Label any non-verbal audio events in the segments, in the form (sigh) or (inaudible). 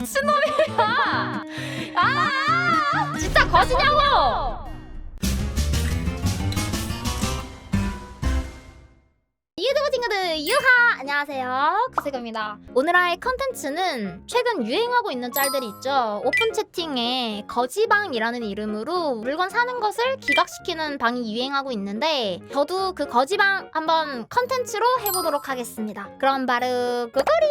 미친놈이야. 아 진짜 거지냐고. 유튜브 친구들 유하! 안녕하세요. 구세금입니다. 오늘의 컨텐츠는 최근 유행하고 있는 짤들이 있죠. 오픈 채팅에 거지방이라는 이름으로 물건 사는 것을 기각시키는 방이 유행하고 있는데 저도 그 거지방 한번 컨텐츠로 해보도록 하겠습니다. 그럼 바로 고고리!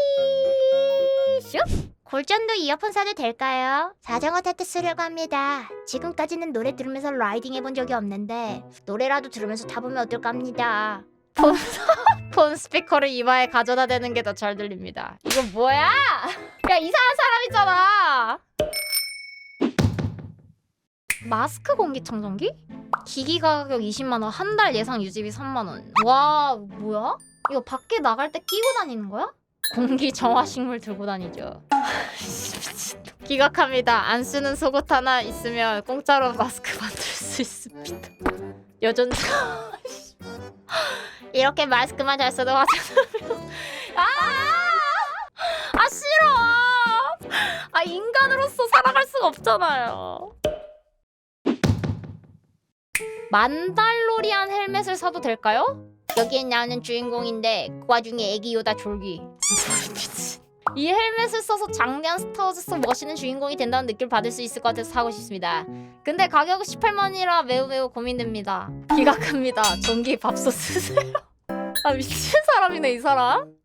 슉 골전도 이어폰 사도 될까요? 자전거 타트 쓰려고 합니다. 지금까지는 노래 들으면서 라이딩 해본 적이 없는데 노래라도 들으면서 타보면 어떨까 합니다. 폰, 폰 (laughs) 스피커를 이마에 가져다 대는 게 더 잘 들립니다. 이거 뭐야? 야 이상한 사람 있잖아. 마스크 공기청정기? 기기 가격 20만 원, 한 달 예상 유지비 3만 원. 와 뭐야? 이거 밖에 나갈 때 끼고 다니는 거야? 공기 정화식물 들고 다니죠. (laughs) 기각합니다. 안 쓰는 속옷 하나 있으면 공짜로 마스크 만들 수 있습니다. 여전 (laughs) 이렇게 마스크만 잘 써도 화장하면 아! 아 싫어. 아 인간으로서 살아갈 수가 없잖아요. 만달로리안 헬멧을 사도 될까요? 여기에 나오는 주인공인데 그 와중에 애기 요다 졸기. 이 헬멧을 써서 장대한 스타워즈 속 멋있는 주인공이 된다는 느낌을 받을 수 있을 것 같아서 사고 싶습니다. 근데 가격은 18만이라 매우 매우 고민됩니다. 기각합니다. 전기 밥솥 쓰세요. (laughs) 아 미친 사람이네 이 사람.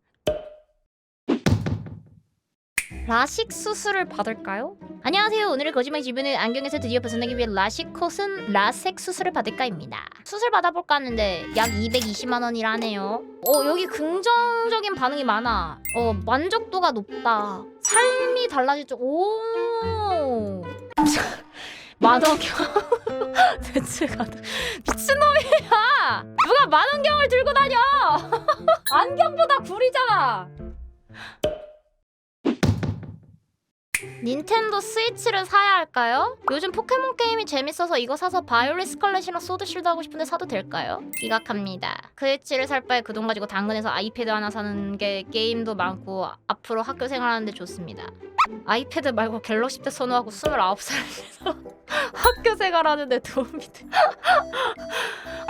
라식 수술을 받을까요? 안녕하세요. 오늘의 거짓말 주변의 안경에서 드디어 벗어나기 위해 라식 콧은 라섹 수술을 받을까입니다. 수술 받아볼까 하는데 약 220만 원이라네요. 어 여기 긍정적인 반응이 많아. 어 만족도가 높다. 삶이 달라질 줄. 오. (laughs) 만원경 (laughs) 대체 가능 미친놈이야 누가 만원경을 들고 다녀 (laughs) 안경보다 구리잖아 닌텐도 스위치를 사야 할까요? 요즘 포켓몬 게임이 재밌어서 이거 사서 바이올렛 스컬렛이랑 소드실드 하고 싶은데 사도 될까요? 기각합니다. 스위치를 살 바에 그 돈 가지고 당근에서 아이패드 하나 사는 게 게임도 많고 앞으로 학교 생활하는데 좋습니다. 아이패드 말고 갤럭시 때 선호하고 29살에서 (laughs) 학교 생활하는데 도움이 돼.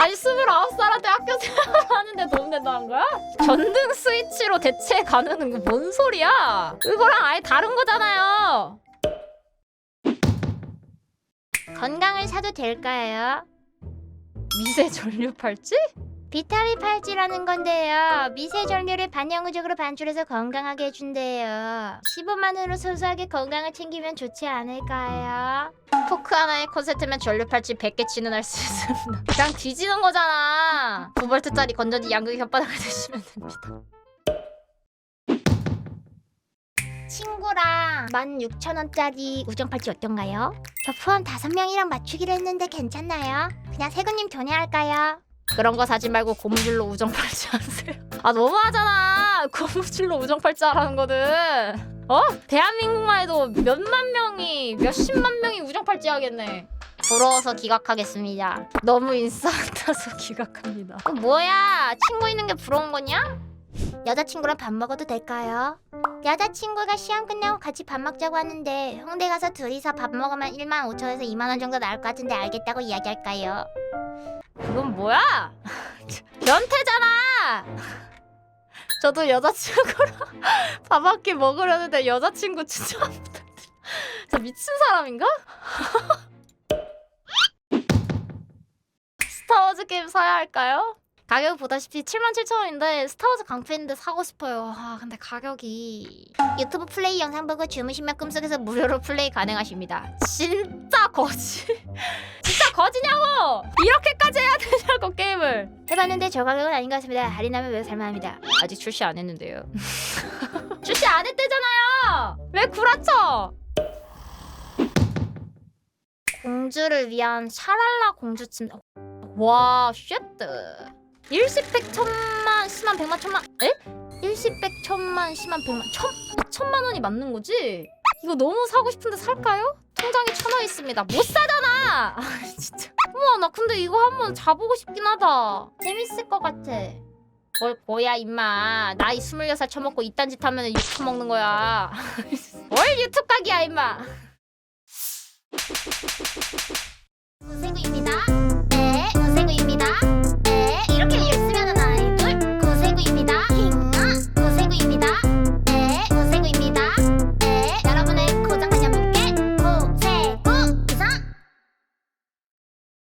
아니 29살한테 학교 생활하는데 도움 된다는 거야? 전등 스위치로 대체 가능한 게뭔 소리야? 그거랑 아예 다른 거잖아요. 건강을 사도 될까요? 미세 전류 팔찌? 비타민 팔찌라는 건데요. 미세 전류를 반영구적으로 반출해서 건강하게 해준대요. 15만 원으로 소소하게 건강을 챙기면 좋지 않을까요? 포크 하나에 콘센트면 전류 팔찌 100개 치는 할 수 있습니다. (laughs) 그냥 뒤지는 거잖아. 9볼트짜리 건전지 양극 혓바닥을 대시면 됩니다. 친구랑 16,000원짜리 우정 팔찌 어떤가요? 저 포함 5명이랑 맞추기로 했는데 괜찮나요? 그냥 세금님 전화할까요? 그런 거 사지 말고 고무줄로 우정 팔찌 하세요. (laughs) 아 너무하잖아. 고무줄로 우정 팔찌 하라는 거는. 어? 대한민국만 해도 몇만 명이 몇십만 명이 우정 팔찌 하겠네. 부러워서 기각하겠습니다. 너무 인싸 같아서 (laughs) 기각합니다. 어, 뭐야? 친구 있는 게 부러운 거냐? 여자친구랑 밥 먹어도 될까요? 여자친구가 시험 끝나고 같이 밥 먹자고 하는데 홍대 가서 둘이서 밥 먹으면 1만 5천에서 2만 원 정도 나올 것 같은데 알겠다고 이야기할까요? 그건 뭐야? (laughs) 변태잖아! 저도 여자친구랑 (laughs) 밥 한 끼 먹으려는데 여자친구 추천. 저 미친 사람인가? (laughs) 스타워즈 게임 사야 할까요? 가격 보다시피 77,000원인데 스타워즈 강팬인데 사고 싶어요. 아 근데 가격이 유튜브 플레이 영상 보고 주무시면 꿈속에서 무료로 플레이 가능하십니다. 진짜 거지. 진짜 거지냐고! 이렇게 게임을. 해봤는데 저 가격은 아닌 것 같습니다. 할인하면 매우 살만합니다. 아직 출시 안 했는데요. (laughs) 출시 안 했대잖아요. 왜 구라쳐? 공주를 위한 샤랄라 공주침. 와, 쉣드. 일십백 천만 십만 백만 천만 에? 일십백 천만 십만 백만 천 천만 원이 맞는 거지? 이거 너무 사고 싶은데 살까요? 통장에 천 원 있습니다. 못 사잖아. (laughs) 아 진짜. 우와 나 근데 이거 한번 자보고 싶긴 하다. 재밌을 것 같아. 뭘 뭐야 임마. 나이 26살 처먹고 이딴 짓 하면 육 처먹는 거야. (laughs) 뭘 유튜브 각이야 임마